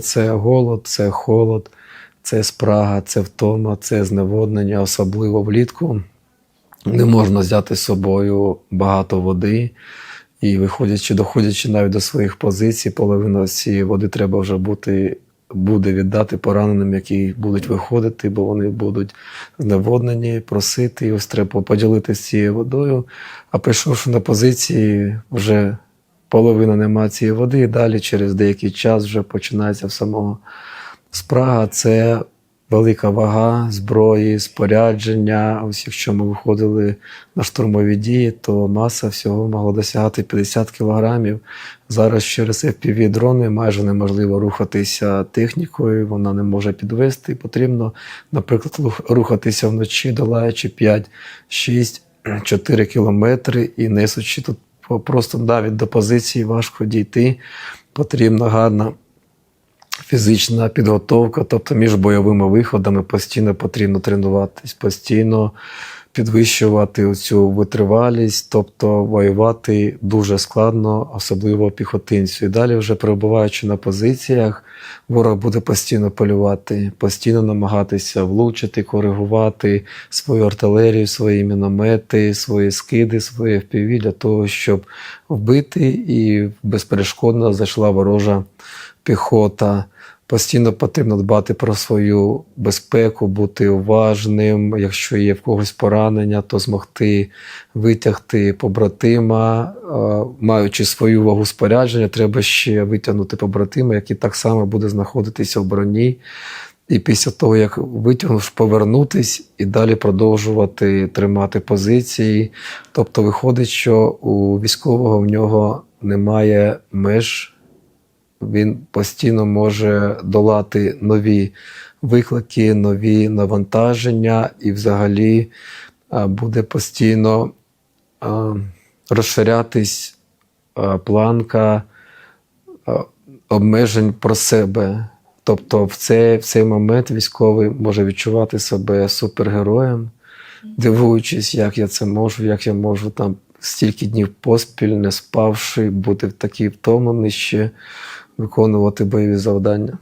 Це голод, це холод, це спрага, це втома, це зневоднення, особливо влітку. Не можна взяти з собою багато води. І виходячи, доходячи навіть до своїх позицій, половину цієї води треба вже бути, буде віддати пораненим, які будуть виходити, бо вони будуть зневоднені, просити, і ось треба поділитися цією водою. А прийшовши на позиції, вже половина нема цієї води, і далі через деякий час вже починається в самого спрага. Це велика вага зброї, спорядження. Ось якщо ми виходили на штурмові дії, то маса всього могла досягати 50 кілограмів. Зараз через fpv дрони майже неможливо рухатися технікою, вона не може підвести. Потрібно, наприклад, рухатися вночі, долаючи 5, 6, 4 кілометри і несучи тут просто навіть до позиції важко дійти. Потрібна гарна фізична підготовка, тобто між бойовими виходами постійно потрібно тренуватись, постійно підвищувати цю витривалість, тобто воювати дуже складно, особливо піхотинцю. І далі, вже перебуваючи на позиціях, ворог буде постійно полювати, постійно намагатися влучити, коригувати свою артилерію, свої міномети, свої скиди, свої FPV для того, щоб вбити і безперешкодно зайшла ворожа піхота. Постійно потрібно дбати про свою безпеку, бути уважним. Якщо є в когось поранення, то змогти витягти побратима. Е, Маючи свою вагу спорядження, треба ще витягнути побратима, який так само буде знаходитися в броні. І після того, як витягнув, повернутись і далі продовжувати тримати позиції. Тобто виходить, що у військового в нього немає меж він постійно може долати нові виклики, нові навантаження, і взагалі буде постійно розширятись планка обмежень про себе. Тобто в цей, в цей момент військовий може відчувати себе супергероєм, дивуючись, як я це можу, як я можу там стільки днів поспіль, не спавши, бути такий втомлений ще виконувати бойові завдання.